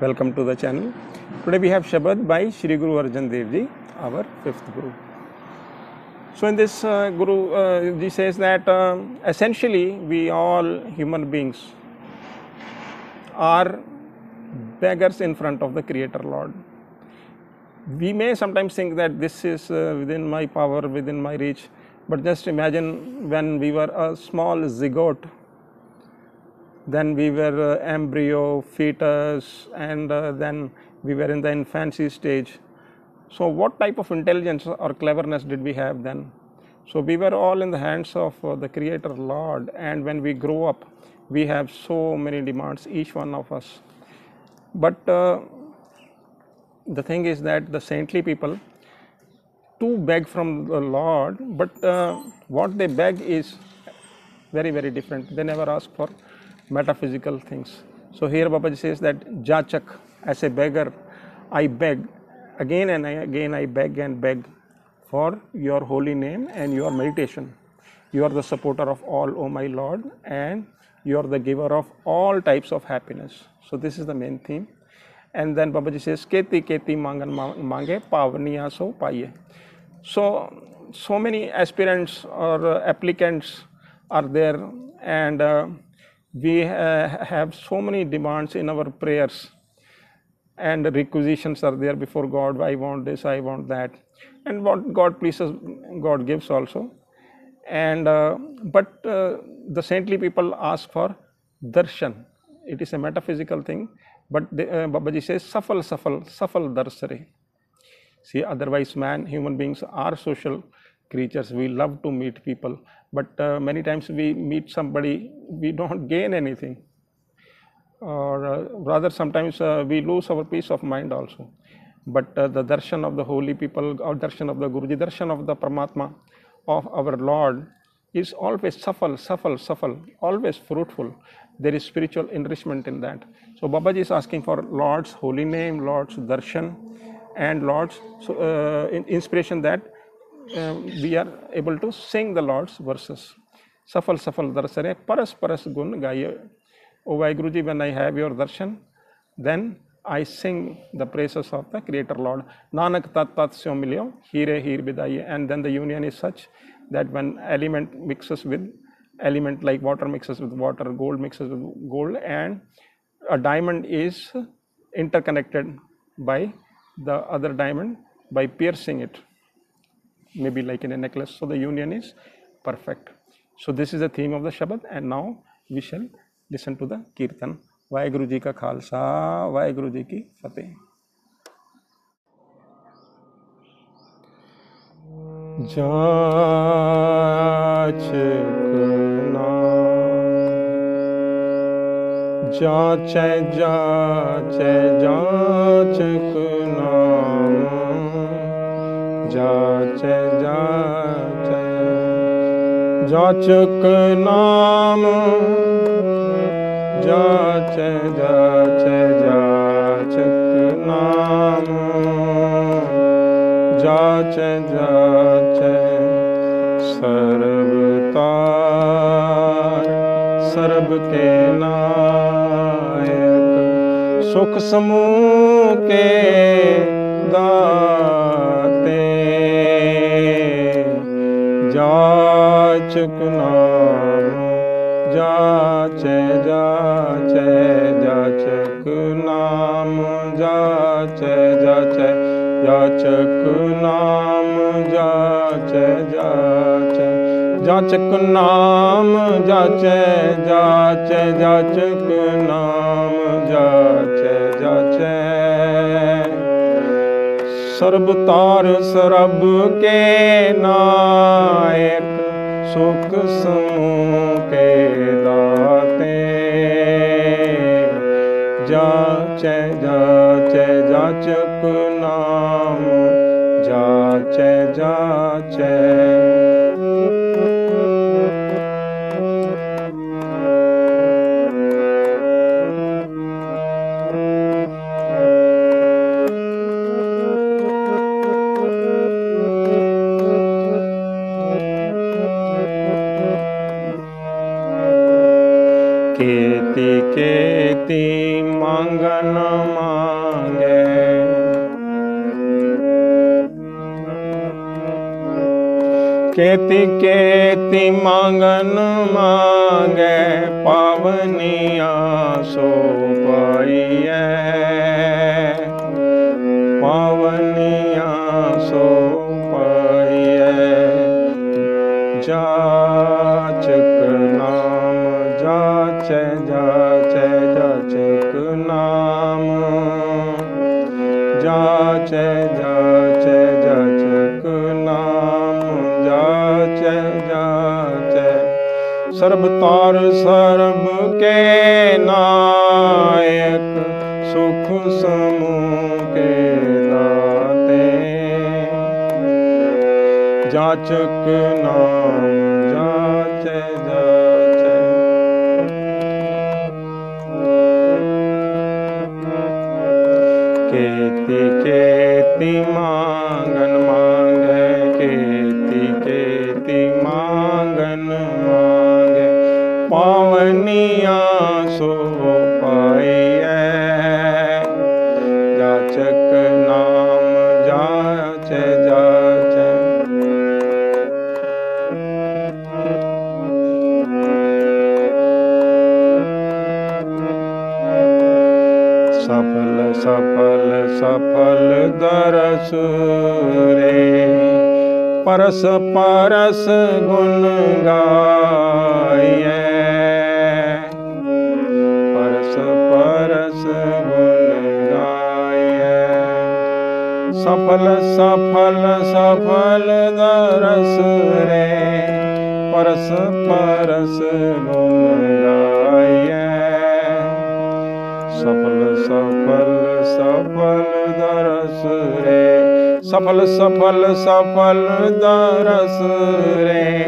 Welcome to the channel. Today we have Shabad by Shri Guru Arjan Dev Ji, our fifth Guru. So in this uh, Guru uh, Ji says that um, essentially we all human beings are beggars in front of the Creator Lord. We may sometimes think that this is uh, within my power, within my reach, but just imagine when we were a small zygote then we were uh, embryo, fetus, and uh, then we were in the infancy stage. So, what type of intelligence or cleverness did we have then? So, we were all in the hands of uh, the Creator Lord, and when we grow up, we have so many demands, each one of us. But uh, the thing is that the saintly people to beg from the Lord, but uh, what they beg is very, very different. They never ask for metaphysical things. So here Babaji says that Jachak, as a beggar, I beg, again and again I beg and beg for your holy name and your meditation. You are the supporter of all, O my Lord, and you are the giver of all types of happiness. So this is the main theme. And then Babaji says, Keti keti mangan mange pavaniya so paye. So, so many aspirants or applicants are there and uh, we uh, have so many demands in our prayers and requisitions are there before god. I want this i want that. And what god pleases god gives also. And uh, but uh, the saintly people ask for darshan. It is a metaphysical thing but the, uh, babaji says safal safal safal darsare. See otherwise man human beings are social creatures. We love to meet people but uh, many times we meet somebody we don't gain anything. Or uh, rather sometimes uh, we lose our peace of mind also. But uh, the darshan of the holy people or darshan of the guruji darshan of the paramatma of our lord is always safal safal safal always fruitful. There is spiritual enrichment in that. So babaji is asking for lord's holy name lord's darshan and lord's so, uh, inspiration that um, we are able to sing the Lord's verses. Safal safal darsane paras paras gun gaye. O Vaheguru when I have your darshan, then I sing the praises of the Creator Lord. Nanak tat tat syo milyo, hire hir bidaye. And then the union is such that when element mixes with element like water mixes with water, gold mixes with gold, and a diamond is interconnected by the other diamond by piercing it maybe like in a necklace. So the union is perfect. So this is the theme of the Shabad, and now we shall listen to the Kirtan. Waheguru ji का खालसा वाहेगुरु जी की फतेह जाचकना जाचै जाचै जाचक नाम जाचै जाचै। जाचक नाम, जाचै जाचै, जाचक नाम। जाचै जाचै, सर्वतार सर्ब के नायक, सुख समूह के दाते जाचक नाम जाचे जाचे जाचक नाम जाचे जाचे जाचक नाम जाचे जाचे जाचक नाम जाचे जाचे जाचक नाम जाचे सर्ब तार सरब के नायक सुख समूह के दाते जाचे जाचे जाचक ਮੰਗੇ ਕੇਤੀ ਕੇਤੀ ਮੰਗਨ ਮੰਗੇ ਪਾਵਨੀਆਂ ਸੋ ਪਾਈਐ। ਸਰਬ ਤਾਰ ਸਰਬ ਕੇ ਨਾਇਕ ਸੁਖ ਸਮੂਹ ਕੇ ਦਾਤੇ। ਜਾਚਕ ਨਾਮ सफल सफल सफल दरस रे परस परस गुण गाये परस परस गुण गाये सफल सफल सफल दरस रे परस परस गुण गाये ਸਫਲ ਸਫਲ ਸਫਲ ਦਰਸ ਰੇ। ਸਫਲ ਸਫਲ ਸਫਲ ਦਰਸ ਰੇ।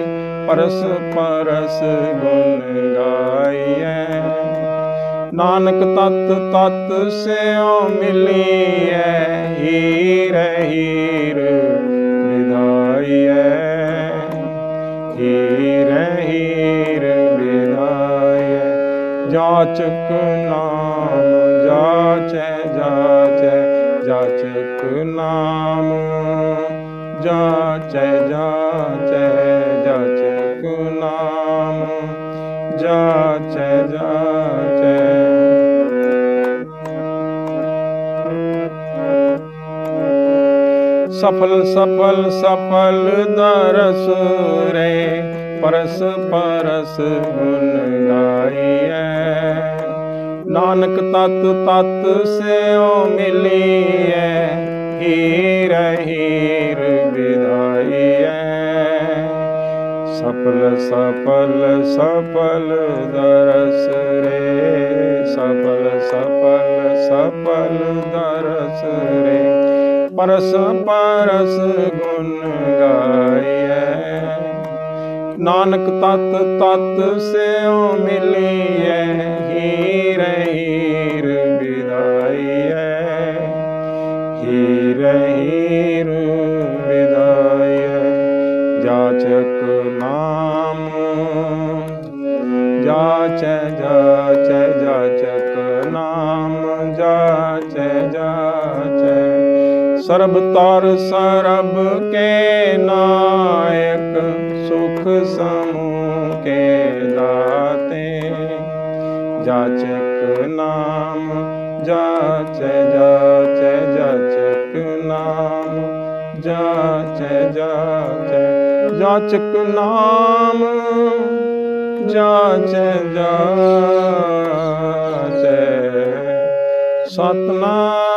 ਪਰਸ ਪਰਸ ਗੁਣ ਗਾਈਐ। ਨਾਨਕ ਤਤ ਤਤ ਸਿਓ ਮਿਲੀਐ। ਹੀਰ ਹੀਰ ਵਿਦਾਈਐ ਹੀਰ ਹੀਰ जाचक नाम, जाचे जाचे, जाचक नाम। जाचे जाचे, जाचक नाम। जाचे जाचे। सफल सफल सफल दरस रे। ਪਰਸ ਪਰਸ ਗੁਣ ਗਾਈਐ ਨਾਨਕ ਤਤ ਤਤ ਸਿਓ ਮਿਲੀਐ, ਹੀਰ ਹੀਰ ਵਿਦਾਈਐ। ਸਫਲ ਸਫਲ ਸਫਲ ਦਰਸ ਰੇ, ਸਫਲ ਸਫਲ ਸਫਲ ਦਰਸ ਰੇ। ਪਰਸ ਪਰਸ ਗੁਣ ਗਾਈਐ ਨਾਨਕ ਤਤ ਤਤ ਸਿਓ ਮਿਲੀਐ ਹੀਰ ਹੀਰ ਵਿਦਾਈਐ ਹੀਰ ਹੀਰ ਵਿਦਾਈਐ ਜਾਚਕ ਨਾਮ ਜਾਚੈ ਜਾਚੈ ਜਾਚਕ ਨਾਮ ਜਾਚੈ ਜਾਚੈ ਸਰਬ ਤਰ ਸਰਬ ਕੇ ਨਾਇਕ सुख समूह के दाते, जाचक नाम, जाच जाच, जाचक नाम, जाच जाच, जाचक नाम, जाच जाच। सतनाम